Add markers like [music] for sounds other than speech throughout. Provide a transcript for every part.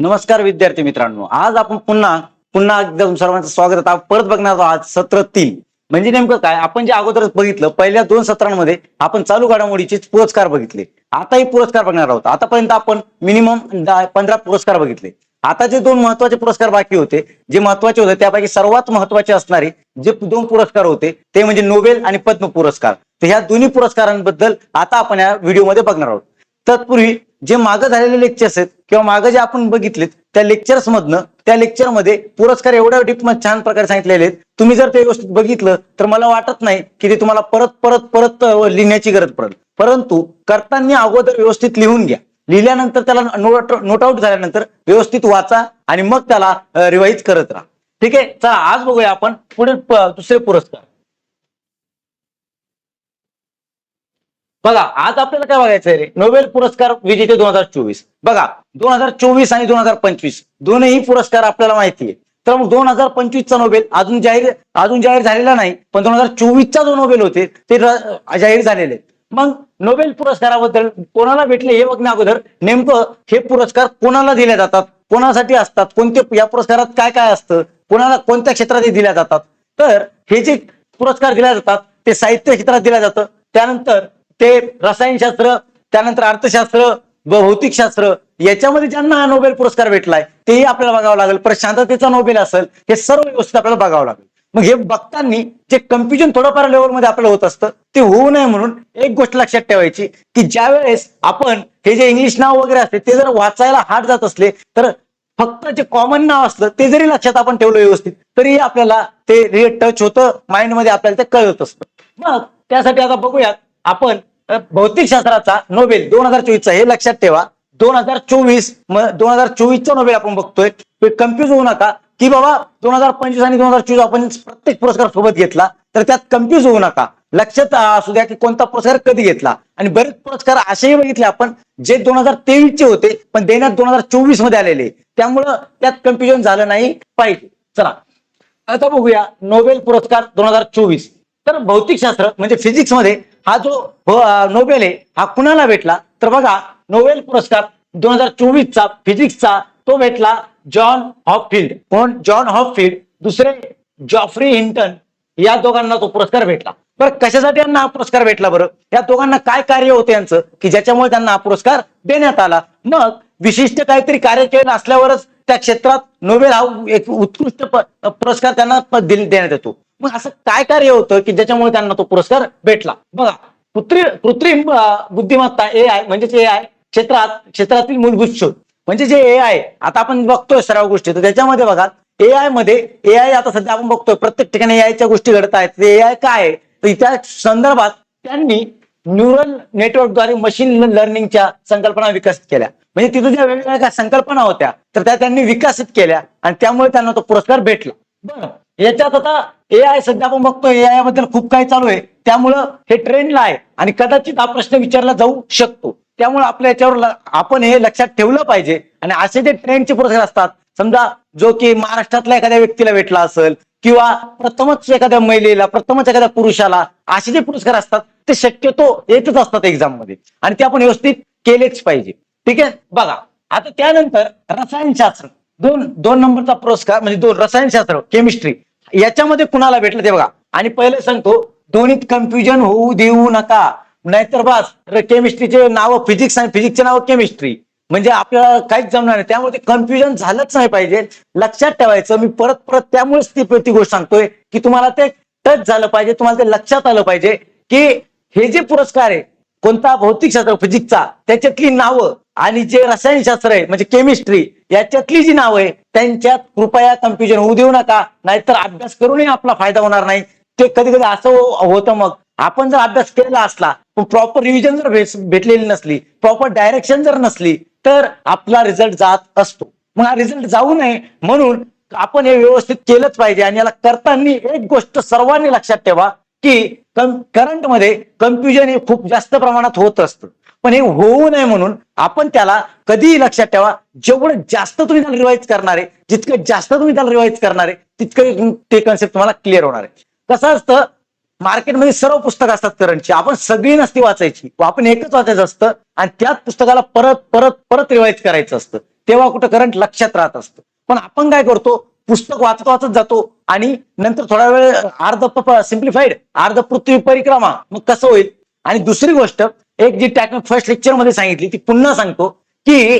नमस्कार विद्यार्थी मित्रांनो. आज आपण पुन्हा पुन्हा एकदम सर्वांचं स्वागत. आहे. आपण परत बघणार आहोत आज सत्र तीन. म्हणजे नेमकं काय? आपण जे अगोदरच बघितलं पहिल्या दोन सत्रांमध्ये आपण चालू घडामोडीचे पुरस्कार बघितले. आताही पुरस्कार बघणार आहोत. आतापर्यंत आपण मिनिमम पंधरा पुरस्कार बघितले. आता जे दोन महत्त्वाचे पुरस्कार बाकी होते जे महत्त्वाचे होते त्यापैकी सर्वात महत्त्वाचे असणारे जे दोन पुरस्कार होते ते म्हणजे नोबेल आणि पद्म पुरस्कार. तर ह्या दोन्ही पुरस्कारांबद्दल आता आपण या व्हिडिओमध्ये बघणार आहोत. तत्पूर्वी जे मागं झालेले लेक्चर्स आहेत किंवा मागं जे आपण बघितलेत त्या लेक्चर्स मधनं त्या लेक्चरमध्ये पुरस्कार एवढ्या डीप छान प्रकारे सांगितलेले आहेत. तुम्ही जर ते व्यवस्थित बघितलं तर मला वाटत नाही की ते तुम्हाला परत परत परत लिहिण्याची गरज पडेल. परंतु करताना अगोदर व्यवस्थित लिहून घ्या. लिहिल्यानंतर त्याला नोट नोट आउट झाल्यानंतर व्यवस्थित वाचा आणि मग त्याला रिवाईज करत राहा. ठीक आहे? चला आज बघूया आपण पुढे दुसरे पुरस्कार. बघा आज आपल्याला काय बघायचं आहे रे? नोबेल पुरस्कार विजेते दोन हजार चोवीस. बघा दोन हजार चोवीस आणि दोन हजार पंचवीस दोनही पुरस्कार आपल्याला माहिती आहे. तर मग दोन हजार पंचवीसचा नोबेल अजून जाहीर अजून जाहीर झालेला नाही पण दोन हजार चोवीसचा जो नोबेल होते ते जाहीर झालेले मग नोबेल पुरस्काराबद्दल कोणाला भेटले हे बघण्या अगोदर नेमकं हे पुरस्कार कोणाला दिले जातात? कोणासाठी असतात? कोणते या पुरस्कारात काय काय असतं? कोणाला कोणत्या क्षेत्रात दिल्या जातात? तर हे जे पुरस्कार दिले जातात ते साहित्य क्षेत्रात दिलं जातं. त्यानंतर ते रसायनशास्त्र त्यानंतर अर्थशास्त्र व भौतिकशास्त्र याच्यामध्ये ज्यांना हा नोबेल पुरस्कार भेटलाय तेही आपल्याला बघावं लागेल. परत शांततेचा नोबेल असेल हे सर्व व्यवस्थित आपल्याला बघावं लागेल. मग हे बघताना जे कन्फ्युजन थोडंफार लेवलमध्ये आपल्याला होत असतं ते होऊ नये म्हणून एक गोष्ट लक्षात ठेवायची की ज्या वेळेस आपण हे जे इंग्लिश नाव वगैरे असते ते जर वाचायला हार्ड जात असले तर फक्त जे कॉमन नाव असलं ते जरी लक्षात आपण ठेवलं व्यवस्थित तरी आपल्याला ते टच होतं माइंडमध्ये आपल्याला ते कळत असतं. मग त्यासाठी आता बघूयात आपण भौतिकशास्त्राचा नोबेल दोन हजार चोवीसचा हे लक्षात ठेवा. दोन हजार चोवीस दोन हजार चोवीसचा नोबेल आपण बघतोय. कम्प्युज होऊ नका की बाबा दोन हजार पंचवीस आणि दोन हजार चोवीस आपण प्रत्येक पुरस्कार सोबत घेतला तर त्यात कम्प्युज होऊ नका. लक्षात असू द्या की कोणता पुरस्कार कधी घेतला. आणि बरेच पुरस्कार असेही बघितले आपण जे दोन हजार तेवीस चे होते पण देण्यात दोन हजार चोवीसमध्ये आलेले. त्यामुळं त्यात कन्फ्युजन झालं नाही पाहिजे. चला. आता बघूया नोबेल पुरस्कार दोन हजार चोवीस. तर भौतिकशास्त्र म्हणजे फिजिक्समध्ये हा जो नोबेल आहे हा कुणाला भेटला? तर बघा नोबेल पुरस्कार दोन हजार चोवीसचा फिजिक्सचा तो भेटला जॉन हॉपफिल्ड कोण जॉन हॉपफिल्ड दुसरे जॉफ्री हिंटन या दोघांना तो पुरस्कार भेटला. बरं कशासाठी यांना हा पुरस्कार भेटला बरं? या दोघांना काय कार्य होते यांचं? की ज्याच्यामुळे त्यांना हा पुरस्कार देण्यात आला. मग विशिष्ट काहीतरी कार्य केलं असल्यावरच त्या क्षेत्रात नोबेल हा एक उत्कृष्ट पुरस्कार त्यांना देण्यात येतो. मग असं काय कार्य होतं की ज्याच्यामुळे त्यांना तो पुरस्कार भेटला? बघा कृत्रिम कृत्रिम बुद्धिमत्ता ए आय म्हणजेच ए आय क्षेत्रात क्षेत्रातील मूलभूत शोध. म्हणजे जे ए आय आता आपण बघतोय सर्व गोष्टी तर त्याच्यामध्ये बघा ए आयमध्ये ए आय आता सध्या आपण बघतोय प्रत्येक ठिकाणी ए च्या गोष्टी घडत आहेत. ए आय काय आहे? तर त्या संदर्भात त्यांनी न्यूरल नेटवर्कद्वारे मशीन लर्निंगच्या संकल्पना विकसित केल्या. म्हणजे तिथं ज्या वेगवेगळ्या संकल्पना होत्या तर त्या त्यांनी विकसित केल्या आणि त्यामुळे त्यांना तो पुरस्कार भेटला. बरं. याच्यात आता ए आय सध्या आपण बघतो ए आयबद्दल खूप काही चालू आहे. त्यामुळं हे ट्रेंडला आहे आणि कदाचित हा प्रश्न विचारला जाऊ शकतो. त्यामुळे आपल्या याच्यावर आपण हे लक्षात ठेवलं पाहिजे आणि असे जे ट्रेंडचे पुरस्कार असतात समजा जो की महाराष्ट्रातल्या एखाद्या व्यक्तीला भेटला असेल किंवा प्रथमच एखाद्या महिलेला प्रथमच एखाद्या पुरुषाला असे जे पुरस्कार असतात ते शक्यतो येतच असतात एक्झाममध्ये. आणि ते आपण व्यवस्थित केलेच पाहिजे. ठीक आहे? बघा. आता त्यानंतर रसायनशास्त्र दोन दोन नंबरचा पुरस्कार म्हणजे दोन रसायनशास्त्र केमिस्ट्री याच्यामध्ये कुणाला भेटलं ते बघा. आणि पहिले सांगतो दोन्हीत कन्फ्युजन होऊ देऊ नका. नाहीतर बस केमिस्ट्रीचे नाव फिजिक्स आणि फिजिक्सचे नाव केमिस्ट्री म्हणजे आपल्याला काहीच जमणार नाही. त्यामुळे कन्फ्युजन झालंच नाही पाहिजे. लक्षात ठेवायचं मी परत परत त्यामुळेच ती ती गोष्ट सांगतोय की तुम्हाला ते टच झालं पाहिजे तुम्हाला ते लक्षात आलं पाहिजे की हे जे पुरस्कार आहे कोणता भौतिकशास्त्र फिजिक्सचा त्याच्यातली नावं आणि जे रसायनशास्त्र आहे म्हणजे केमिस्ट्री याच्यातली जी नावं आहे त्यांच्यात कृपया कन्फ्युजन होऊ देऊ नका. नाहीतर अभ्यास करूनही आपला फायदा होणार नाही. ते कधी कधी असं होतं मग. आपण जर अभ्यास केलेला असला प्रॉपर रिव्हिजन जर भेटलेली नसली प्रॉपर डायरेक्शन जर नसली तर आपला रिझल्ट जात असतो. मग हा रिझल्ट जाऊ नये म्हणून आपण हे व्यवस्थित केलंच पाहिजे आणि याला करताना एक गोष्ट सर्वांनी लक्षात ठेवा की करंटमध्ये कन्फ्युजन हे खूप जास्त प्रमाणात होत असतं. पण हे होऊ नये म्हणून आपण त्याला कधीही लक्षात ठेवा जेवढं जास्त तुम्ही त्याला रिवाईज करणार आहे जितकं जास्त तुम्ही त्याला रिवाईज करणार आहे तितकं ते कन्सेप्ट तुम्हाला क्लिअर होणार आहे. कसं असतं मार्केटमध्ये सर्व पुस्तकं असतात करंटची आपण सगळी नसती वाचायची आपण एकच वाचायचं असतं आणि त्याच पुस्तकाला परत परत परत रिवाईज करायचं असतं. तेव्हा कुठं करंट लक्षात राहत असतं. पण आपण काय करतो पुस्तक वाचत वाचत जातो आणि नंतर थोडा वेळ अर्ध सिम्प्लिफाईड अर्ध पृथ्वी परिक्रमा मग कसं होईल? आणि दुसरी गोष्ट एक जी टॅक फर्स्ट लेक्चरमध्ये सांगितली ती पुन्हा सांगतो की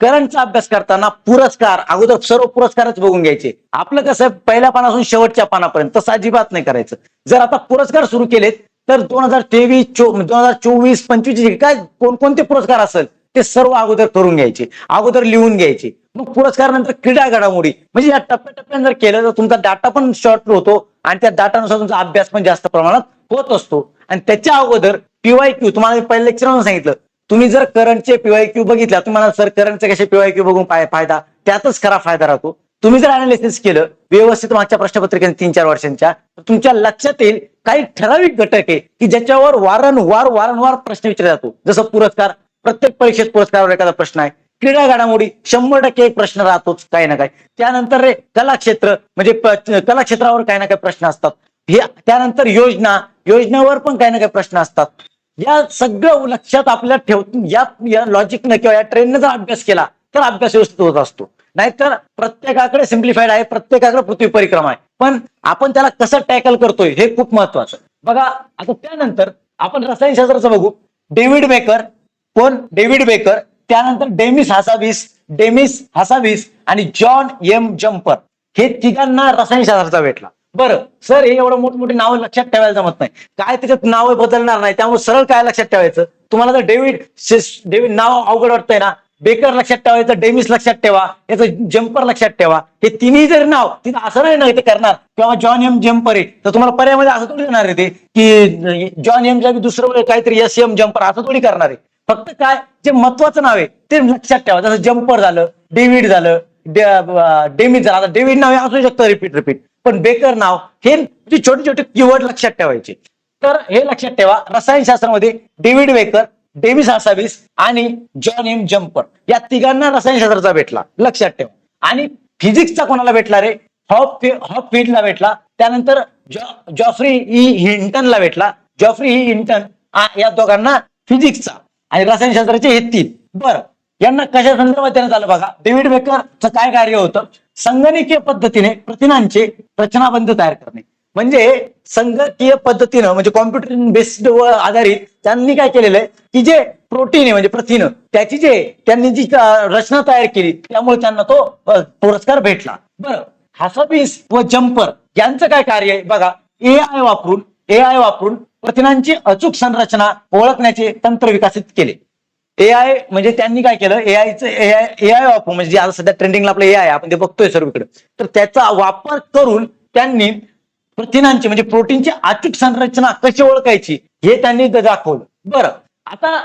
करंटचा अभ्यास करताना पुरस्कार अगोदर सर्व पुरस्कारच बघून घ्यायचे. आपलं कसं पहिल्या पानापासून शेवटच्या पानापर्यंत तसं अजिबात नाही करायचं. जर आता पुरस्कार सुरू केलेत तर दोन हजार तेवीस दोन हजार चोवीस पंचवीस काय कोणकोणते पुरस्कार असेल ते सर्व अगोदर करून घ्यायचे. अगोदर लिहून घ्यायचे. मग पुरस्कार नंतर क्रीडा घडामोडी. म्हणजे या टप्प्याटप्प्याने जर केलं तर तुमचा डाटा पण शॉर्ट होतो आणि त्या डाटानुसार तुमचा अभ्यास पण जास्त प्रमाणात होत असतो. आणि त्याच्या अगोदर पीवाय क्यू तुम्हाला मी पहिल्या लेक्चर सांगितलं. तुम्ही जर करंटचे पीवाय क्यू बघितला तुम्हाला सर करंटचे कसे पीवाय क्यू बघून फायदा? त्यातच खरा फायदा राहतो. तुम्ही जर अनालिसिस केलं व्यवस्थित मागच्या प्रश्नपत्रिकेने तीन चार वर्षांच्या तुमच्या लक्षात येईल काही ठराविक घटक आहे की ज्याच्यावर वारंवार वारंवार प्रश्न विचारला जातो. जसं पुरस्कार प्रत्येक परीक्षेत पुरस्कारावर एखादा प्रश्न आहे. क्रीडा घडामोडी शंभर टक्के एक प्रश्न राहतोच काही ना काही. त्यानंतर रे कला क्षेत्र म्हणजे कला क्षेत्रावर काही ना काही प्रश्न असतात. हे त्यानंतर योजना योजनेवर पण काही ना काही प्रश्न असतात. या सगळं लक्षात आपल्याला ठेव या या लॉजिकनं किंवा या ट्रेननं जर अभ्यास केला तर अभ्यास व्यवस्थित होत असतो. नाहीतर प्रत्येकाकडे सिम्प्लिफाईड आहे प्रत्येकाकडे पृथ्वी परिक्रमा आहे. पण आपण त्याला कसं टॅकल करतोय हे खूप महत्वाचं. बघा आता त्यानंतर आपण रसायनशास्त्राचं बघू. डेव्हिड बेकर कोण? डेव्हिड बेकर त्यानंतर डेमिस हासावीस डेमिस हासावीस आणि जॉन एम जम्पर. हे तिघांना रसायनशास्त्राचा भेटला बरं सर हे एवढं मोठमोठी नावं लक्षात ठेवायला जमत नाही. काय त्याच्यात नावं बदलणार नाही त्यामुळे सरळ काय लक्षात ठेवायचं? तुम्हाला जर डेव्हिड डेव्हिड नाव अवघड वाटतंय ना बेकर लक्षात ठेवायचं डेमिस लक्षात ठेवा याचं जम्पर लक्षात ठेवा. हे तिन्ही जर नाव तिथं असं नाही ना ते करणार. किंवा जॉन एम जम्पर आहे तर तुम्हाला पर्यायमध्ये असं थोडी येणार आहे ते की जॉन एम जागी दुसरं काहीतरी एस एम जम्पर असं थोडी करणार आहे. फक्त काय जे महत्वाचं नाव आहे ते लक्षात ठेवा. जसं जम्पर झालं डेव्हिड झालं डेमिस झालं आता डेव्हिड नाव असू शकतं रिपीट रिपीट. पण बेकर नाव हे छोटे छोटे किवर्ड लक्षात ठेवायचे. तर हे लक्षात ठेवा रसायनशास्त्रामध्ये डेव्हिड बेकर डेव्हिस हासाविस आणि जॉन एम जम्पर या तिघांना रसायनशास्त्राचा भेटला. लक्षात ठेवा. आणि फिजिक्सचा कोणाला भेटला रे? हॉप हॉप फील्डला भेटला. त्यानंतर जॉ- जॉफ्री ई हिंटनला भेटला. जॉफ्री ई हिंटन या दोघांना फिजिक्सचा आणि रसायनशास्त्राचे हे तीन. बरं यांना कशा संदर्भात देण्यात आलं बघा? डेव्हिड बेकरचं काय कार्य होतं? संगणकीय पद्धतीने प्रथिनांचे रचनाबंध तयार करणे. म्हणजे संगणकीय पद्धतीनं म्हणजे कॉम्प्युटर बेस्ड वर आधारित त्यांनी काय केलेलं आहे की जे प्रोटीन आहे म्हणजे प्रथिन त्याची जे त्यांनी जी रचना तयार केली त्यामुळे त्यांना तो पुरस्कार भेटला. बरं हासाबीस व जम्पर यांचं काय कार्य आहे? बघा ए आय वापरून ए आय वापरून प्रथिनांची अचूक संरचना ओळखण्याचे तंत्र विकसित केले. ए आय म्हणजे त्यांनी काय केलं? A AI A I A I वापर म्हणजे जे आता सध्या ट्रेंडिंगला आपलं ए आय आपण ते बघतोय सर्वीकडे. तर त्याचा वापर करून त्यांनी प्रथिनांची म्हणजे प्रोटीनची अचूक संरचना कशी ओळखायची हे त्यांनी दाखवलं. बरं. आता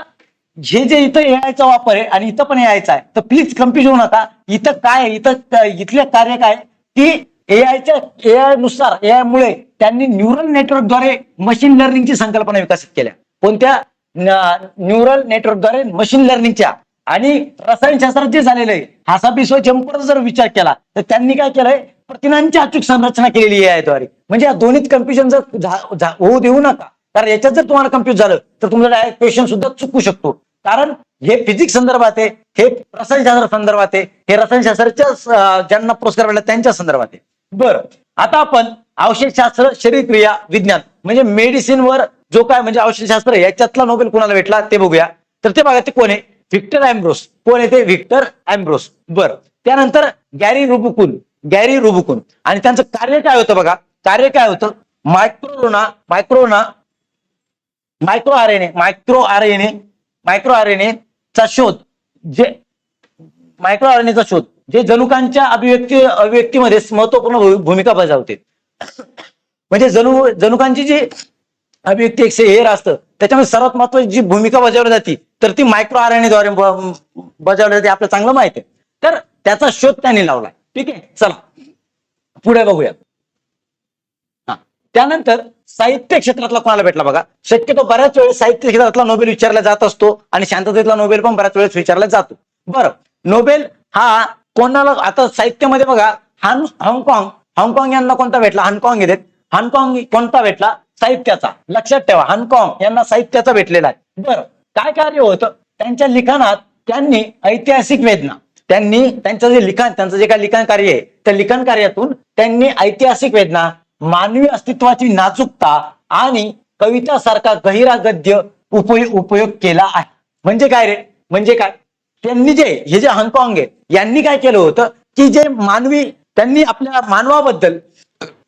हे जे इथं एआयचा वापर आहे आणि इथं पण ए आहे तर प्लीज कन्फ्युज होऊ नका. इथं काय इथं क- इथले कार्य काय की एआयच्या एआय ए आयनुसार ए आय मुळे त्यांनी न्यूरल नेटवर्कद्वारे मशीन लर्निंगची संकल्पना विकसित केल्या. कोणत्या? न्यूरल नेटवर्कद्वारे मशीन लर्निंगच्या आणि रसायनशास्त्रात जे झालेलं आहे हासा व जम्परचा जर विचार केला तर त्यांनी काय केलंय? प्रथिनांची अचूक संरचना केलेली आहे द्वारे म्हणजे या दोन्हीत कन्फ्युजन जर होऊ देऊ नका कारण याच्यात जर तुम्हाला कन्फ्युज झालं तर तुमचं डायरेक्ट क्वेश्चन सुद्धा चुकू शकतो. कारण हे फिजिक्स संदर्भात आहे हे रसायनशास्त्र संदर्भात आहे हे रसायनशास्त्राच्या ज्यांना पुरस्कार मिळाला त्यांच्या संदर्भात आहे. बरं आता आपण औषधशास्त्र शरीरक्रिया विज्ञान म्हणजे मेडिसिन वर जो काय म्हणजे औषधशास्त्र याच्यातला नोबेल कोणाला भेटला? ते बघूया. तर ते बघा ते कोण आहे? व्हिक्टर अँब्रोस कोण आहे ते? व्हिक्टर अँब्रोस बरं. त्यानंतर गॅरी रुबुकुन गॅरी रुबुकुन आणि त्यांचं कार्य काय होतं बघा? कार्य काय होतं? मायक्रोना मायक्रोना micro R N A micro R N A micro R N A चा शोध. जे मायक्रो आर एन एचा शोध. जे जनुकांच्या अभिव्यक्ती अभिव्यक्तीमध्ये महत्त्वपूर्ण भूमिका बजावते. [coughs] म्हणजे जणू जनुकांची जी अभिव्यक्ती एक हेर असतं त्याच्यामध्ये सर्वात महत्वाची जी भूमिका बजावली जाते तर ती मायक्रो आर एनद्वारे ब- बजावली जाते आपलं चांगलं माहिती आहे. तर त्याचा शोध त्यांनी लावला ठीक आहे? चला. पुढे बघूया हा. त्यानंतर साहित्य क्षेत्रातला कोणाला भेटला बघा? शक्यतो बऱ्याच वेळेस साहित्य क्षेत्रातला नोबेल विचारला जात असतो आणि शांततेतला नोबेल पण बऱ्याच वेळेस विचारला जातो. बरं. नोबेल हा कोणाला आता साहित्यामध्ये बघा हान हाँगकाँग हाँगकाँग यांना कोणता भेटला? हाँगकाँग येते हाँगकाँग कोणता भेटला? साहित्याचा. लक्षात ठेवा हानकॉंग यांना साहित्याचा भेटलेला आहे. बरं काय कार्य होतं? त्यांच्या लिखाणात त्यांनी ऐतिहासिक वेदना. त्यांनी त्यांचं जे लिखाण त्यांचं जे काय लिखाण कार्य आहे त्या लिखाण कार्यातून त्यांनी ऐतिहासिक वेदना मानवी अस्तित्वाची नाजूकता आणि कवितासारखा गहिरा गद्य उपयोग उपयोग केला आहे. म्हणजे काय रे? म्हणजे काय? त्यांनी जे हे जे हाँगकाँग आहे यांनी काय केलं होतं? की जे मानवी त्यांनी आपल्या मानवाबद्दल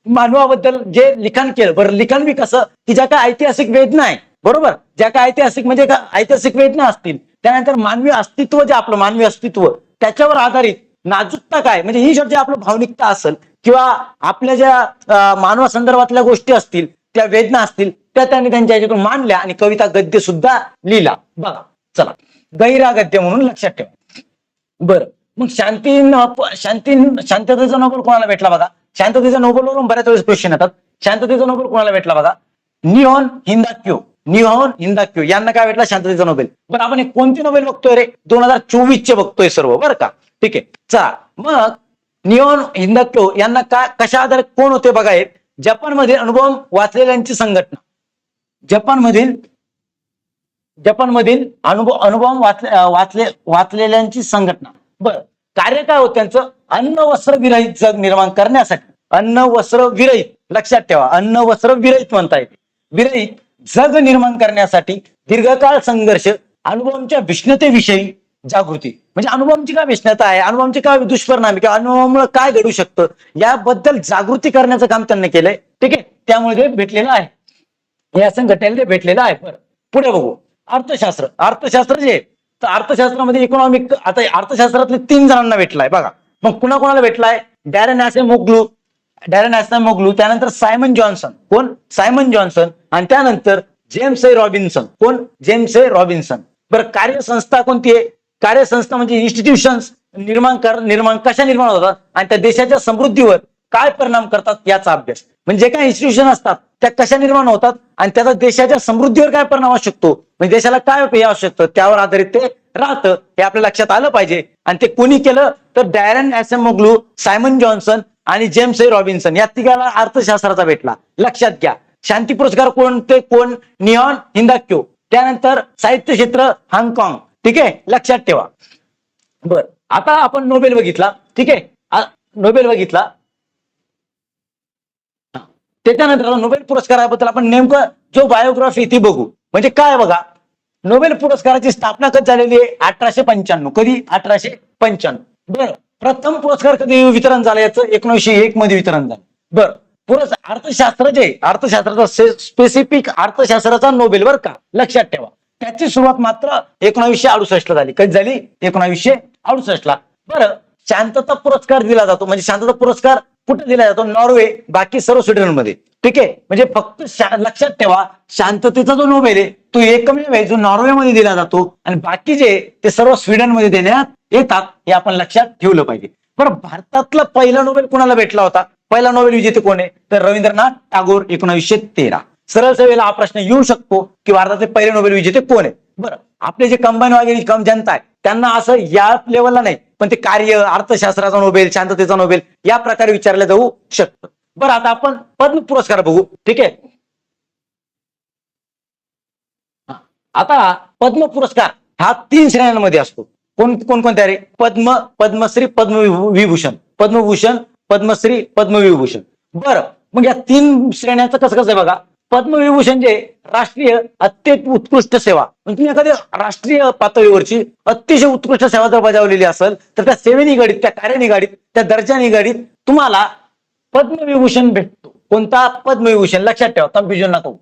मानवाबद्दल जे लिखाण केलं बरं लिखाण बी कसं? की ज्या काय ऐतिहासिक वेदना आहे बरोबर? ज्या काय ऐतिहासिक म्हणजे का ऐतिहासिक वेदना असतील त्यानंतर मानवी अस्तित्व जे आपलं मानवी अस्तित्व त्याच्यावर आधारित नाजूकता काय? म्हणजे ही जे आपलं भावनिकता असेल किंवा आपल्या ज्या मानवा मानवासंदर्भातल्या गोष्टी असतील त्या वेदना असतील त्या त्यांनी त्यांच्या याच्यातून मांडल्या आणि कविता गद्य सुद्धा लिहिला. बघा चला. गैरा गद्य म्हणून लक्षात ठेवा. बरं. मग शांती शांती शांततेचा नोबल कोणाला भेटला बघा? शांततेचा नोबेलवरून बऱ्याच वेळेस क्वेश्चन येतात. शांततेचा नोबेल कोणाला भेटला बघा? निऑन हिंदाक्यू. निहॉन हिंदाक्यू. यांना काय भेटला? शांततेचा नोबेल. बरं आपण कोणती कोणते नोबेल बघतोय रे? दोन हजार चोवीस चे बघतोय सर्व. बरं का? ठीक आहे. चला. मग निऑन हिंदाक्यो यांना काय कशा आधारे कोण होते बघा हे? जपानमधील अनुभव वाचलेल्यांची संघटना. जपानमधील जपानमधील अनुभव अनुभव वाचले वाचले वाचलेल्यांची संघटना. बरं कार्य काय होत त्यांचं? अन्न वस्त्र विरहित जग निर्माण करण्यासाठी. अन्न वस्त्र विरहित. लक्षात ठेवा अन्न वस्त्र विरहित म्हणता येते विरहित जग निर्माण करण्यासाठी दीर्घकाळ संघर्ष अनुभवांच्या विष्णतेविषयी जागृती. म्हणजे अनुभवांची काय विष्णता आहे? अनुभवांचे काय दुष्परिणाम किंवा अनुभवामुळे काय घडू शकतं? याबद्दल जागृती करण्याचं काम त्यांनी केलंय. ठीक आहे? त्यामुळे ते भेटलेलं आहे. या संघटनेला ते भेटलेलं आहे. बरं पुढे बघू. अर्थशास्त्र. अर्थशास्त्र जे आहे, तर अर्थशास्त्रामध्ये इकॉनॉमिक आता अर्थशास्त्रातले तीन जणांना भेटलाय बघा. मग कुणा कोणाला भेटलाय? डॅरन ॲसे मोगलू. डॅरन ॲसे मोगलू त्यानंतर सायमन जॉन्सन. कोण? Simon Johnson. आणि त्यानंतर जेम्स ए रॉबिन्सन. कोण? James A Robinson. बरं कार्यसंस्था कोणती आहे? कार्यसंस्था म्हणजे इन्स्टिट्यूशन्स निर्माण कर निर्माण कशा निर्माण होतात? आणि त्या देशाच्या समृद्धीवर काय परिणाम करतात याचा अभ्यास. म्हणजे जे काही इन्स्टिट्यूशन असतात? त्या कशा निर्माण होतात? आणि त्याचा देशाच्या समृद्धीवर काय परिणाम असू शकतो? म्हणजे देशाला काय हे असू शकतं त्यावर आधारित ते राहतं हे आपल्या लक्षात आलं पाहिजे. आणि ते कोणी केलं? तर डॅरन मोगलू सायमन जॉन्सन आणि जेम्स ए. रॉबिन्सन. या तिघाला अर्थशास्त्राचा भेटला. लक्षात घ्या. शांती पुरस्कार कोणते कोण? निऑन हिंदाक्यो. त्यानंतर साहित्य क्षेत्र हाँगकाँग. ठीक आहे? लक्षात ठेवा. बर. आता आपण नोबेल बघितला. ठीक आहे? नोबेल बघितला. त्याच्यानंतर नोबेल पुरस्काराबद्दल आपण नेमकं जो बायोग्राफी ती बघू. म्हणजे काय बघा? नोबेल पुरस्काराची स्थापना कधी झालेली आहे? अठराशे पंच्याण्णव. कधी? अठराशे पंच्याण्णव. बरं. प्रथम पुरस्कार कधी वितरण झालं? याचं एकोणीसशे एक मध्ये वितरण झालं. बरं. पुरस् अर्थशास्त्र जे अर्थशास्त्राचा स्पेसिफिक अर्थशास्त्राचा नोबेल बरं का? लक्षात ठेवा. त्याची सुरुवात मात्र एकोणावीसशे अडुसष्ट ला झाली. कधी झाली? एकोणावीसशे अडुसष्ट ला बरं. शांतता पुरस्कार दिला जातो. म्हणजे शांतता पुरस्कार कुठे दिला जातो? नॉर्वे बाकी सर्व स्वीडनमध्ये. ठीक आहे? म्हणजे फक्त लक्षात ठेवा शांततेचा जो नोबेल आहे तो एकमेव आहे जो नॉर्वेमध्ये दिला जातो. आणि बाकीचे ते सर्व स्वीडनमध्ये देण्यात येतात हे आपण लक्षात ठेवलं पाहिजे. बरं भारतातला पहिला नोबेल कुणाला भेटला होता? पहिला नोबेल विजेते कोण आहे? तर रवींद्रनाथ टागोर एकोणावीसशे तेरा. सरळ सेवेला हा प्रश्न येऊ शकतो की भारताचे पहिले नोबेल विजेते कोण आहे? बरं आपले जे कंबाईन वगैरे कम जनता आहे त्यांना असं या लेवलला नाही पण ते कार्य अर्थशास्त्राचा नोबेल शांततेचा नोबेल या प्रकारे विचारलं जाऊ शकतं. बरं आता आपण पद्म पुरस्कार बघू. ठीक आहे? आता पद्म पुरस्कार हा तीन श्रेण्यांमध्ये असतो. कोण कोणकोणत्या रे? पद्म पद्मश्री पद्मविभूषण. पद्मभूषण पद्मश्री पद्मविभूषण. बरं मग या तीन श्रेण्यांचं कसं कसं आहे बघा? पद्मविभूषण जे राष्ट्रीय अत्यंत उत्कृष्ट सेवा. म्हणजे तुम्ही एखाद्या राष्ट्रीय पातळीवरची अतिशय उत्कृष्ट सेवा जर बजावलेली असेल तर त्या सेवेनिगाडीत त्या कार्यानिगडीत त्या दर्जा निगडीत तुम्हाला पद्मविभूषण भेटतो. कोणता? पद्मविभूषण. लक्षात ठेवा कन्फ्युजन नको.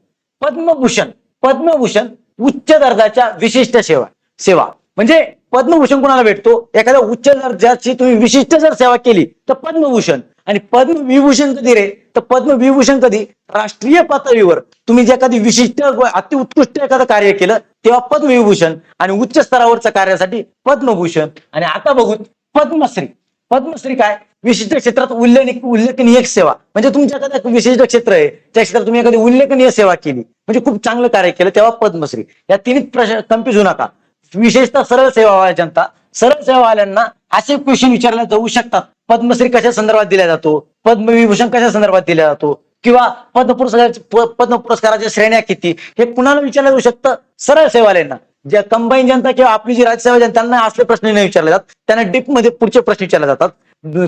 पद्मभूषण. पद्मभूषण उच्च दर्जाच्या विशिष्ट सेवा सेवा. म्हणजे पद्मभूषण कोणाला भेटतो? एखाद्या उच्च दर्जाची तुम्ही विशिष्ट जर सेवा केली तर पद्मभूषण. आणि पद्मविभूषण कधी रे? तर पद्मविभूषण कधी? राष्ट्रीय पातळीवर. तुम्ही जे कधी विशिष्ट अतिउत्कृष्ट एखादं कार्य केलं तेव्हा पद्मविभूषण. आणि उच्च स्तरावरच्या कार्यासाठी पद्मभूषण. आणि आता बघू पद्मश्री. पद्मश्री काय? विशिष्ट क्षेत्रात उल्लेख उल्लेखनीय सेवा. म्हणजे तुमच्या एखादं विशिष्ट क्षेत्र आहे त्या क्षेत्रात तुम्ही एखादी उल्लेखनीय सेवा केली. म्हणजे खूप चांगलं कार्य केलं तेव्हा पद्मश्री. या तिन्ही प्रश्न कन्फ्युज होऊ नका. विशेषतः सरळ सेवा जनता. सरळ सेवावाल्यांना असे क्वेश्चन विचारले जाऊ शकतात. पद्मश्री कशा संदर्भात दिला जातो? पद्मविभूषण कशा संदर्भात दिला जातो? किंवा पद्म पुरस्कार पद्म पुरस्काराच्या श्रेण्या किती? हे कुणाला विचारलं जाऊ शकतं? सरळ सेवाल्यांना ज्या कंबाईन जनता किंवा आपली जी राज्यसेवा जनता त्यांना असले प्रश्न नाही विचारले जातात त्यांना डीपमध्ये पुढचे प्रश्न विचारले जातात.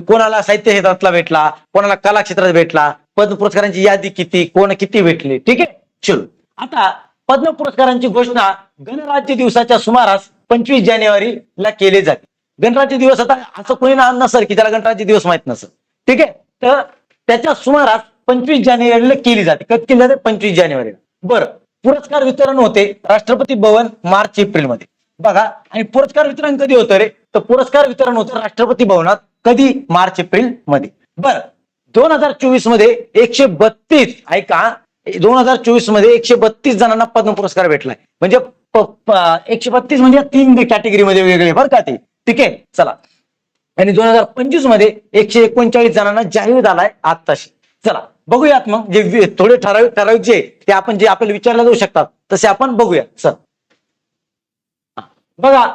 कोणाला साहित्य क्षेत्रातला भेटला कोणाला कला क्षेत्रात भेटला पद्म पुरस्कारांची यादी किती कोण किती भेटले? ठीक आहे? चलो. आता पद्म पुरस्कारांची घोषणा गणराज्य दिवसाच्या सुमारास पंचवीस जानेवारीला केली जाते. गणराज्य दिवस आता असं कोणी ना नसेल की त्याला गणराज्य दिवस माहीत नसेल. ठीक आहे? तर त्याच्या सुमारास पंचवीस जानेवारीला केली जाते. कधी केली जाते? पंचवीस जानेवारीला. बरं. पुरस्कार वितरण होते राष्ट्रपती भवन मार्च एप्रिलमध्ये बघा आणि पुरस्कार वितरण कधी होतं रे? तर पुरस्कार वितरण होतं राष्ट्रपती भवनात कधी? मार्च एप्रिलमध्ये बरं दोन हजार चोवीसमध्ये एकशे बत्तीस ऐका दोन हजार चोवीसमध्ये एकशे बत्तीस जणांना पद्म पुरस्कार भेटलाय. म्हणजे एकशे बत्तीस म्हणजे तीन कॅटेगरीमध्ये वेगळे बरं का ते? ठीक आहे चला. आणि दोन हजार पंचवीसमध्ये एकशे एकोणचाळीस जणांना जाहीर झालाय आत्ताशी. चला. बघूयात मग जे थोडे ठराविक ठराविक जे ते आपण जे आपल्याला विचारला जाऊ शकतात तसे आपण बघूया सर बघा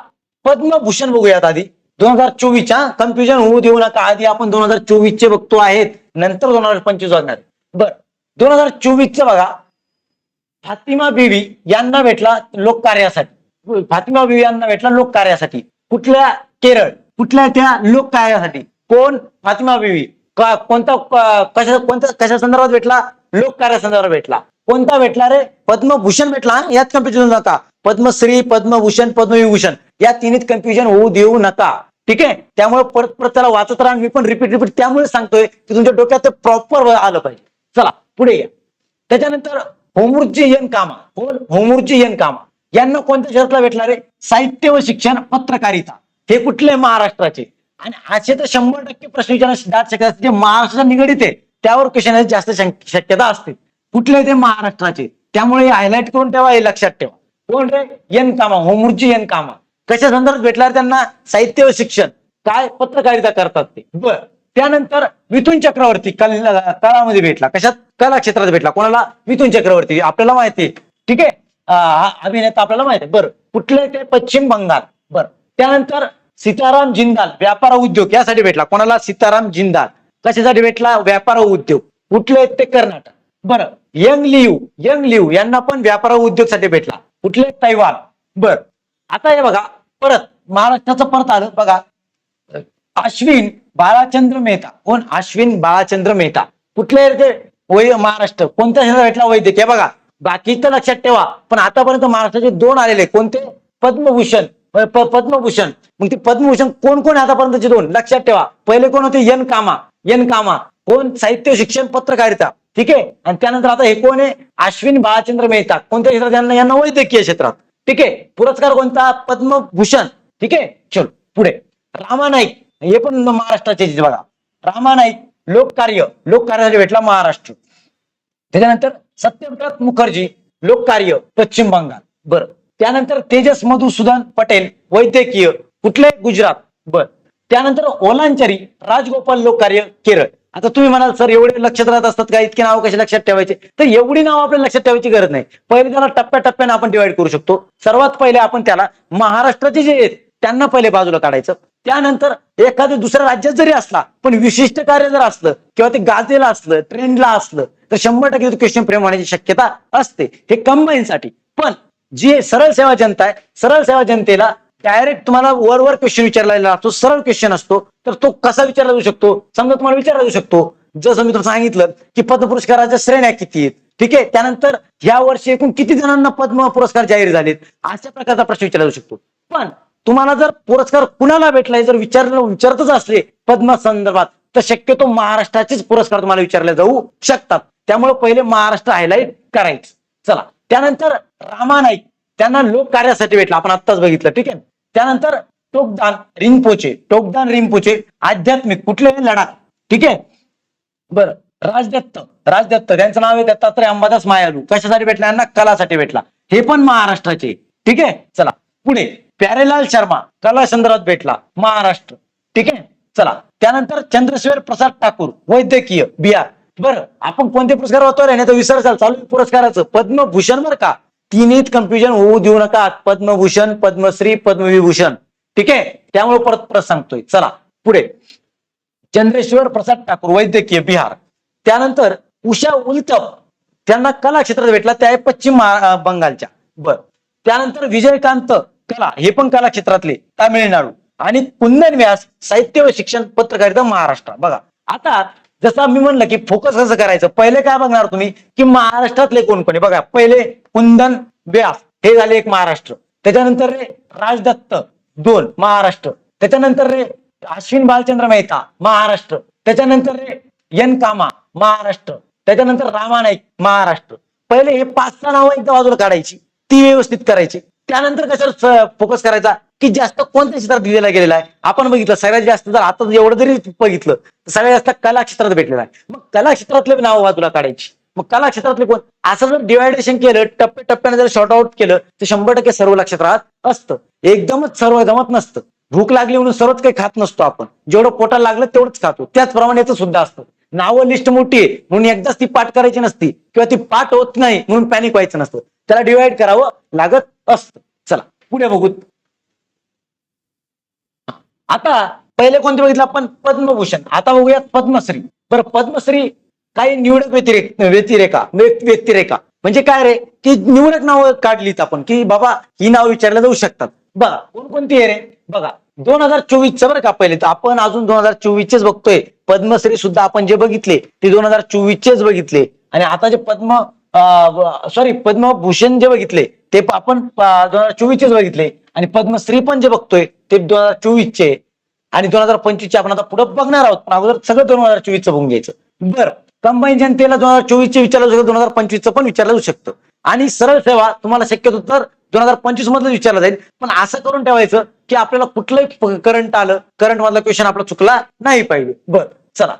पद्मभूषण बघूयात आधी. दोन हजार चोवीसच्या कन्फ्युजन होऊ देऊ नका. आधी आपण दोन हजार चोवीस चे बघतो आहेत नंतर दोन हजार पंचवीस वाजणार बर. दोन हजार चोवीसचं बघा. फातिमा बीवी यांना भेटला लोककार्यासाठी. फातिमा बीवी यांना भेटला लोककार्यासाठी. कुठल्या केरळ कुठल्या त्या लोककार्यासाठी? कोण? फातिमा बीवी. कोणता कशा कोणत्या कशा संदर्भात भेटला? लोककार्या संदर्भात भेटला. कोणता भेटला रे? पद्मभूषण भेटला यात कन्फ्युजन नका पद्मश्री पद्मभूषण पद्मविभूषण. या तिन्हीत कन्फ्युजन होऊ देऊ नका. ठीक आहे? त्यामुळे परत परत त्याला वाचत राहा. मी पण रिपीट रिपीट त्यामुळे सांगतोय की तुमच्या डोक्यात प्रॉपर आलं पाहिजे. चला पुढे या. त्याच्यानंतर होमूर्जी यन कामा. कोण होमूर्जी यन कामा. यांना कोणत्या शहरातला भेटला रे? साहित्य व शिक्षण पत्रकारिता. हे कुठले महाराष्ट्राचे? आणि असे तर शंभर टक्के प्रश्न विचारण्यास दाट शक्यता असते जे महाराष्ट्राच्या निगडीत आहे त्यावर क्वेश्चन येण्याची जास्त शक्यता असते. कुठले ते महाराष्ट्राचे? त्यामुळे हायलाईट करून ठेवा हे लक्षात ठेवा. कोण रे? यन कामा होमूर्जी यन कामा. कशा संदर्भात भेटल्यावर त्यांना? साहित्य व शिक्षण. काय पत्रकारिता करतात ते? बर. त्यानंतर मिथुन चक्रवर्ती कल कलामध्ये भेटला. कशात? कला क्षेत्रात भेटला. कोणाला? मिथुन चक्रवर्ती. आपल्याला माहिती आहे. ठीक आहे? अभिनेता आपल्याला माहिती आहे. बरं. कुठले ते पश्चिम बंगाल. बरं. त्यानंतर सीताराम जिंदाल व्यापार उद्योग यासाठी भेटला. कोणाला? सीताराम जिंदाल. कशासाठी भेटला? व्यापार उद्योग. कुठले आहेत ते कर्नाटक? बरं यंग लिव यंग लिव यांना पण व्यापार उद्योगसाठी भेटला. कुठले? तैवान. बर आता हे बघा परत महाराष्ट्राचं परत आलं. बघा अश्विन बाळाचंद्र मेहता. कोण? अश्विन बाळाचंद्र मेहता. कुठले रे ते? वै महाराष्ट्र. कोणत्या शहरात भेटला? वैद्यकीय. बघा बाकी तर लक्षात ठेवा. पण आतापर्यंत महाराष्ट्राचे दोन आलेले कोणते? पद्मभूषण. पद्मभूषण. मग ते पद्मभूषण कोण कोण आहे आतापर्यंतचे दोन? लक्षात ठेवा. पहिले कोण होते? यन कामा. यन कामा. कोण? साहित्य शिक्षण पत्रकारिता. ठीक आहे? आणि त्यानंतर आता हे कोण आहे? अश्विन बाळचंद्र मेहता. कोणत्या क्षेत्रात? यांना यांना वैद्यकीय क्षेत्रात. ठीक आहे? पुरस्कार कोणता? पद्मभूषण. ठीक आहे? चल पुढे. रामा नाईक हे पण महाराष्ट्राचे बघा. रामा नाईक लोककार्य. लोककार्यासाठी भेटला महाराष्ट्र. त्याच्यानंतर सत्यव्रत मुखर्जी. लोककार्य पश्चिम बंगाल. बर. त्यानंतर तेजस मधुसूदन पटेल वैद्यकीय कुठले गुजरात बर. त्यानंतर ओलांचारी राजगोपाल लोककार्य केरळ. आता तुम्ही म्हणाल सर एवढे लक्षात राहत असतात का? इतके नाव कसे लक्षात ठेवायचे? तर एवढी नाव आपल्याला लक्षात ठेवायची गरज नाही. पहिले त्याला टप्प्याटप्प्याने आपण डिवाइड करू शकतो. सर्वात पहिले आपण त्याला महाराष्ट्राचे जे आहेत त्यांना पहिले बाजूला काढायचं. त्यानंतर एखाद्या दुसऱ्या राज्यात जरी असला पण विशिष्ट कार्य जर असलं किंवा ते गाजेला असलं ट्रेंडला असलं तर शंभर टक्के क्वेश्चन प्रेम होण्याची शक्यता असते. हे कंबाईनसाठी पण जी सरळ सेवा जनता आहे सरळ सेवा जनतेला डायरेक्ट तुम्हाला वरवर क्वेश्चन विचारलेला असतो सरळ क्वेश्चन असतो तर तो कसा विचारला जाऊ शकतो? समजा तुम्हाला विचारला जाऊ शकतो. जसं मी तुम्हाला सांगितलं की पद्म पुरस्काराच्या श्रेण्या किती आहेत? ठीक आहे? त्यानंतर या वर्षी एकूण किती जणांना पद्म पुरस्कार जाहीर झालेत? अशा प्रकारचा प्रश्न विचारला जाऊ शकतो. पण तुम्हाला जर पुरस्कार कुणाला भेटलाय जर विचारलं विचारतच असले पद्म संदर्भात तर शक्यतो महाराष्ट्राचेच पुरस्कार तुम्हाला विचारले जाऊ शकतात. त्यामुळे पहिले महाराष्ट्र हायलाईट करायचं. चला. त्यानंतर रामा नाईक त्यांना लोक कार्यासाठी भेटला. आपण आत्ताच बघितलं ठीक आहे? त्यानंतर टोकदान रिंपोचे टोकदान रिंपोचे आध्यात्मिक कुठले लडाख ठीक आहे? बरं राजदत्त राजदत्त त्यांचं नाव आहे दत्तात्रय अंबादास मायालू. कशासाठी भेटला? यांना कलासाठी भेटला. हे पण महाराष्ट्राचे ठीक आहे? चला पुढे. प्यारेलाल शर्मा कला संदर्भात भेटला. महाराष्ट्र ठीक आहे? चला. त्यानंतर चंद्रशेखर प्रसाद ठाकूर वैद्यकीय बिहार. बरं आपण कोणते पुरस्कार होतो रे नाही तर विसरचाल चालू पुरस्काराचं. पद्मभूषण बरं का? तिन्हीत कन्फ्युजन होऊ देऊ नका. पद्मभूषण पद्मश्री पद्मविभूषण. ठीक आहे? त्यामुळे परत परत सांगतोय. चला पुढे. चंद्रेश्वर प्रसाद ठाकूर वैद्यकीय बिहार. त्यानंतर उषा उल्तप त्यांना कला क्षेत्रात भेटला. त्या आहे पश्चिम बंगालच्या. बर. त्यानंतर विजयकांत कला. हे पण कला क्षेत्रातले तामिळनाडू. आणि कुंदन व्यास साहित्य व शिक्षण पत्रकारिता महाराष्ट्र. बघा. आता जसं मी म्हणलं की फोकस कसं करायचं? पहिले काय बघणार तुम्ही? की महाराष्ट्रातले कोण कोणी बघा पहिले कुंदन व्यास हे झाले एक महाराष्ट्र. त्याच्यानंतर रे राजदत्त दोन महाराष्ट्र. त्याच्यानंतर रे अश्विन बालचंद्र मेहता महाराष्ट्र. त्याच्यानंतर रे यन कामा महाराष्ट्र. त्याच्यानंतर रामा नाईक महाराष्ट्र. पहिले हे पाच सहा नावं एकदा बाजूला काढायची. ती व्यवस्थित करायची. त्यानंतर कशावर फोकस करायचा? की जास्त कोणत्या क्षेत्रात दिलेला गेलेला आहे? आपण बघितलं सगळ्यात जास्त जर आता एवढं जरी बघितलं तर सगळ्यात जास्त कला क्षेत्रात भेटलेला आहे. मग कला क्षेत्रातले नावं बाजूला काढायची. मग कला क्षेत्रातले कोण? असं जर डिवायडेशन केलं टप्पे टप्प्याने जर शॉर्ट आउट केलं तर शंभर टक्के सर्व लक्षात राहत असतं. एकदमच सर्व जमत नसतं. भूक लागली म्हणून सर्वच काही खात नसतो आपण. जेवढं पोटाला लागलं तेवढंच खातो. त्याचप्रमाणे याचं सुद्धा असतं. नावं लिस्ट मोठी आहे म्हणून एकदाच ती पाठ करायची नसती. किंवा ती पाठ होत नाही म्हणून पॅनिक व्हायचं नसतं. त्याला डिवाइड करावं लागत असतं. चला पुढे बघू. आता पहिले कोणते बघितलं आपण पद्मभूषण? आता बघूयात पद्मश्री. बरं पद्मश्री काही निवडक व्यतिरेक व्यतिरेखा व्यक्तिरेखा म्हणजे काय रे? की निवडक नावं काढलीत आपण. की बाबा ही नाव विचारल्या जाऊ शकतात. बघा कोणकोणती आहे रे? बघा दोन हजार चोवीसचं बरं का पहिले. तर आपण अजून दोन हजार चोवीसचेच बघतोय. पद्मश्री सुद्धा आपण जे बघितले ते दोन हजार चोवीसचेच बघितले. आणि आता जे पद्म सॉरी पद्मभूषण जे बघितले ते आपण दोन हजार चोवीसचेच बघितले. आणि पद्मश्री पण जे बघतोय ते दोन हजार चोवीसचे. आणि दोन हजार पंचवीसचे आपण आता पुढे बघणार आहोत. पण अगोदर सगळं दोन हजार चोवीसचं बघून घ्यायचं. बरं. कंबाईन जनतेला दोन हजार चोवीसचे विचारलं जाऊ शकतं दोन हजार पंचवीसचं पण विचारलं जाऊ शकतं. आणि सरळ सेवा तुम्हाला शक्यतो तर दोन हजार पंचवीस मधलं विचारलं जाईल. पण असं करून ठेवायचं की आपल्याला कुठलंही करंट आलं करंट मधला क्वेश्चन आपला चुकला नाही पाहिजे. बर चला.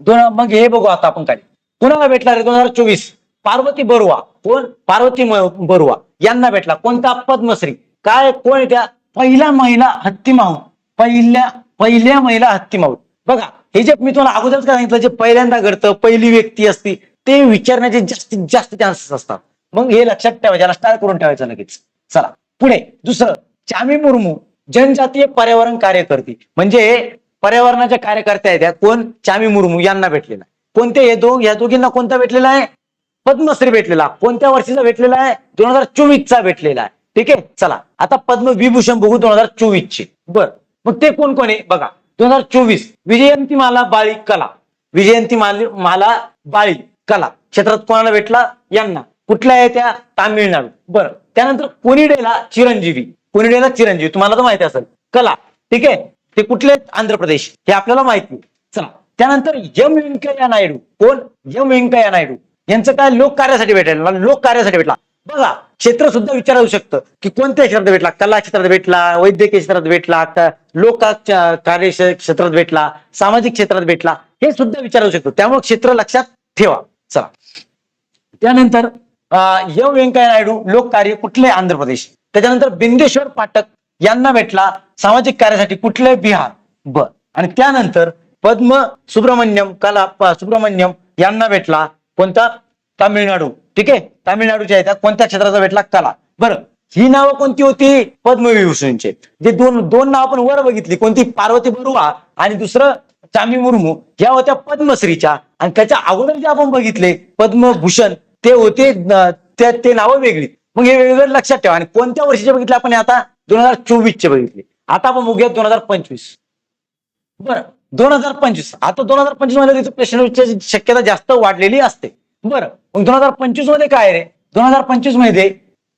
दोन मग हे बघू आता आपण काय. कुणाला भेटला रे दोन हजार चोवीस? पार्वती बरुवा कोण? पार्वती म- बरुवा यांना भेटला. कोणता? पद्मश्री. काय? कोण आहे त्या? पहिल्या महिला हत्तीमाऊत पहिल्या पहिल्या महिला हत्तीमाऊत बघा हे जे मी तुम्हाला अगोदरच काय सांगितलं जे पहिल्यांदा घडतं पहिली व्यक्ती असती ते विचारण्याचे जास्तीत जास्त चान्सेस असतात. मग हे लक्षात ठेवायचं याला स्टार करून ठेवायचं लगेच. चला पुढे. दुसरं चामी मुर्मू जनजातीय पर्यावरण कार्यकर्ती. म्हणजे पर्यावरणाच्या कार्यकर्त्या आहेत त्या. कोण? चामी मुर्मू यांना भेटलेला कोणते? हे दोघ या दोघींना कोणता भेटलेला आहे? पद्मश्री भेटलेला. कोणत्या वर्षीचा भेटलेला आहे? दोन हजार चोवीसचा भेटलेला आहे. ठीक आहे? चला. आता पद्म विभूषण बघू दोन हजार चोवीस चे बर. मग ते कोण कोण आहे? बघा. दोन हजार चोवीस. विजयंती माला बाळी कला. विजयंती माली माला बाळी कला. क्षेत्रात कोणाला भेटला? यांना. कुठल्या आहे त्या? तामिळनाडू. बरं. त्यानंतर कोनिडेला चिरंजीवी. कोनिडेला चिरंजीवी. तुम्हाला तर माहिती असेल. कला. ठीक आहे? ते कुठले आंध्र प्रदेश हे आपल्याला माहिती. चला. त्यानंतर यम व्यंकय्या नायडू. कोण? यम व्यंकय्या नायडू. यांचं काय लोक कार्यासाठी लोककार्यासाठी लोक कार्यासाठी भेटला. बघा क्षेत्र सुद्धा विचारू शकतं की कोणत्या क्षेत्रात भेटला? कला क्षेत्रात भेटला वैद्यकीय क्षेत्रात भेटला लोक कार्य क्षेत्रात भेटला सामाजिक क्षेत्रात भेटला हे सुद्धा विचारू शकतो. त्यामुळे क्षेत्र लक्षात ठेवा. चला. त्यानंतर यम एम व्यंकय्या नायडू लोक कार्य कुठले? आंध्र प्रदेश. त्याच्यानंतर बिंदेश्वर पाठक यांना भेटला. सामाजिक कार्यासाठी कुठले? बिहार. बर. आणि त्यानंतर पद्म सुब्रमण्यम कला सुब्रमण्यम यांना भेटला. कोणता? तामिळनाडू. ठीक आहे? तामिळनाडूच्या येतात कोणत्या क्षेत्राचा भेटला कला बरं. ही नावं कोणती होती? पद्मविभूषणचे. जे दोन दोन नाव आपण वर बघितली. कोणती? पार्वती बरुवा आणि दुसरं चामी मुर्मू. या होत्या पद्मश्रीच्या. आणि त्याच्या अगोदर जे आपण बघितले पद्मभूषण ते होते ते नावं वेगळी. मग हे वेगवेगळं लक्षात ठेवा. आणि कोणत्या वर्षीचे बघितले आपण आता? दोन हजार चोवीस चे बघितले. आता आपण बघूया दोन हजार पंचवीस. बरं. दोन हजार पंचवीस. आता दोन हजार पंचवीसमध्ये तिथे प्रश्न शक्यता जास्त वाढलेली असते. बरं. मग दोन हजार पंचवीसमध्ये काय रे? दोन हजार पंचवीसमध्ये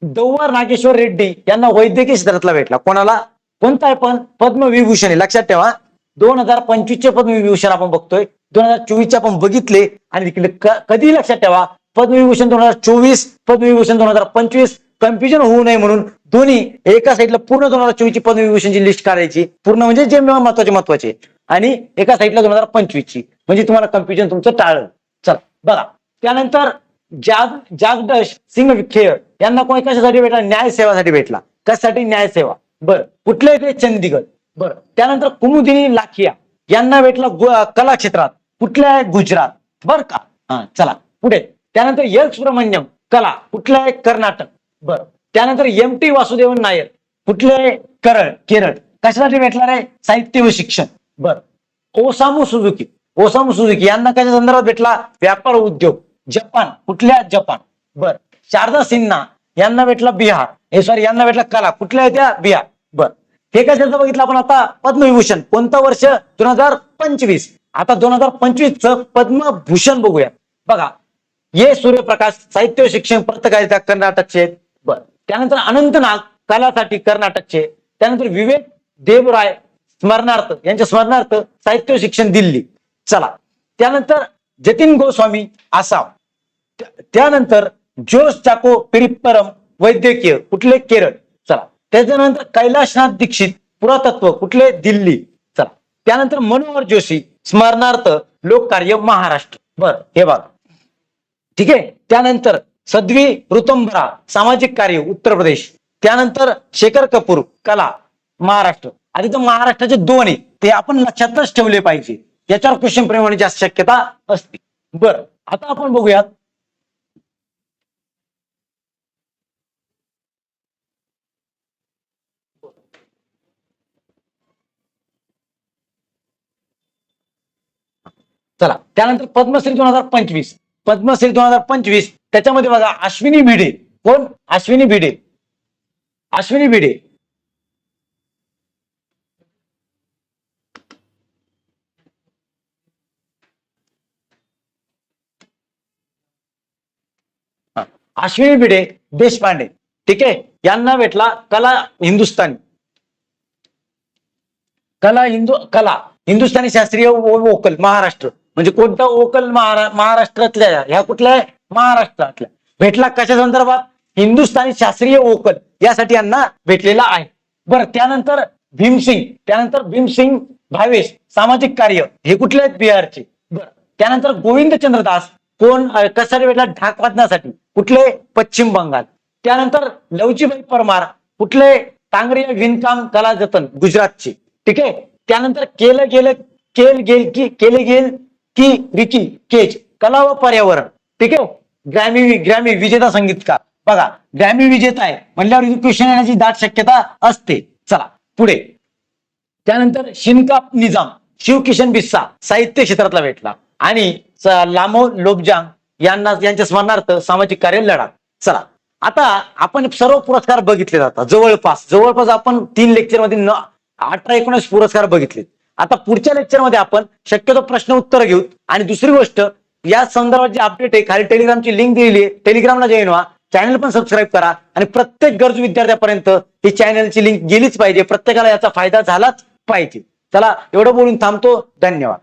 दौवार नागेश्वर रेड्डी यांना वैद्यकीय क्षेत्रातला भेटला. कोणाला? कोणता आहे पण? पद्मविभूषण आहे. लक्षात ठेवा. दोन हजार पंचवीस चे पद्मविभूषण आपण बघतोय. दोन हजार चोवीस चे आपण बघितले. आणि तिकडे कधी लक्षात ठेवा. पद्मविभूषण दोन हजार चोवीस पद्मविभूषण दोन हजार पंचवीस. कन्फ्युजन होऊ नये म्हणून दोन्ही एका साईडला पूर्ण दोन हजार चोवीस ची पद्मविभूषणची लिस्ट काढायची. पूर्ण म्हणजे जे महत्त्वाचे महत्त्वाचे. आणि एका साईडला दोन हजार पंचवीस ची म्हणजे तुम्हाला कन्फ्युजन तुमचं टाळलं. चला बघा. त्यानंतर जाग जागदश सिंग खेळ यांना कोणी कशासाठी भेटला? न्याय सेवासाठी भेटला. कशासाठी? न्याय सेवा बर कुठले ते चंदीगड. बर त्यानंतर कुमुदिनी लाखिया यांना भेटला कला क्षेत्रात कुठल्या आहे? गुजरात. बर का? हा चला पुढे. त्यानंतर यश सुब्रमण्यम कला. कुठल्या आहे? कर्नाटक. बर. त्यानंतर एम टी वासुदेवन नायर. कुठले? आहे? केरळ केरळ. कशासाठी भेटणार आहे साहित्य व शिक्षण. बर. Osamu Suzuki. ओसामू सुझुकी यांना कशा संदर्भात भेटला? व्यापार उद्योग. जपान. कुठल्या जपान? बर. शारदा सिन्हा यांना भेटला बिहार. हे सॉरी यांना भेटला कला. कुठल्या आहेत त्या बिहार. बर. हे कशाचं बघितलं आपण आता? पद्मविभूषण. कोणतं वर्ष? दोन हजार पंचवीस. आता दोन हजार पंचवीस च पद्मभूषण बघूया. बघा. ये सूर्यप्रकाश साहित्य शिक्षण पत्रकारिता कर्नाटकचे. बर. त्यानंतर अनंतनाग कलासाठी कर्नाटकचे. त्यानंतर विवेक देवराय स्मरणार्थ यांच्या स्मरणार्थ साहित्य शिक्षण दिल्ली. चला. त्यानंतर जतीन गोस्वामी आसाम. त्यानंतर जोश चाको पिरिप्परम वैद्यकीय कुठले केरळ? चला. त्याच्यानंतर कैलाशनाथ दीक्षित पुरातत्व कुठले? दिल्ली. चला. त्यानंतर मनोहर जोशी स्मरणार्थ लोककार्य महाराष्ट्र. बर हे बघा. ठीक आहे? त्यानंतर सद्वी ऋतंभरा सामाजिक कार्य उत्तर प्रदेश. त्यानंतर शेखर कपूर कला महाराष्ट्र. आणि तो महाराष्ट्राचे दोन आहे ते आपण लक्षातच ठेवले पाहिजे. याच्यावर क्वेश्चन प्रमाणे जास्त शक्यता असते. बर आता आपण बघूयात. चला त्यानंतर पद्मश्री दोन हजार पंचवीस. पद्मश्री दोन हजार पंचवीस त्याच्यामध्ये बघा अश्विनी भिडे. कोण? अश्विनी भिडे. अश्विनी भिडे हा. अश्विनी भिडे देशपांडे ठीक आहे? यांना भेटला कला हिंदुस्थानी. कला हिंदू कला. हिंदुस्थानी शास्त्रीय वोकल महाराष्ट्र. म्हणजे कोणता वोकल महारा महाराष्ट्रातल्या ह्या कुठल्या आहे? महाराष्ट्रातल्या. भेटला कशा संदर्भात? हिंदुस्थानी शास्त्रीय वोकल यासाठी यांना भेटलेला आहे. बरं त्यानंतर भीमसिंग त्यानंतर भीमसिंग भावेश सामाजिक कार्य हे कुठले आहेत? बिहारचे. बरं त्यानंतर गोविंदचंद्र दास कोण कशासाठी भेटला? ढाक वाजण्यासाठी. कुठले पश्चिम बंगाल. त्यानंतर लवजीबाई परमार कुठले टांगरिया विणकाम कला जतन गुजरातचे. ठीक आहे? त्यानंतर केलं गेलं केल गेल की केले गेल की रिकी केज कला व पर्यावरण. ठीक आहे? ग्रॅमी ग्रॅमी विजेता संगीतकार. बघा ग्रॅमी विजेता आहे. म्हणल्यावर क्वेश्चन येण्याची दाट शक्यता असते. चला पुढे. त्यानंतर शिनकाप निजाम शिवकिशन बिस्सा साहित्य क्षेत्रातला भेटला. आणि लामो लोबजांग यांना यांच्या स्मरणार्थ सामाजिक कार्य लढा. चला. आता आपण सर्व पुरस्कार बघितले जातात. जवळपास जवळपास आपण तीन लेक्चरमध्ये न अठरा एकोणीस पुरस्कार बघितले आता पुढच्या लेक्चरमध्ये आपण शक्यतो प्रश्न उत्तर घेऊ. आणि दुसरी गोष्ट या संदर्भात जे अपडेट आहे खाली टेलिग्रामची लिंक दिलेली आहे. टेलिग्रामला जॉईन व्हा. चॅनल पण सबस्क्राईब करा. आणि प्रत्येक गरजू विद्यार्थ्यापर्यंत ही चॅनलची लिंक गेलीच पाहिजे. प्रत्येकाला याचा फायदा झालाच पाहिजे. चला एवढं बोलून थांबतो. धन्यवाद.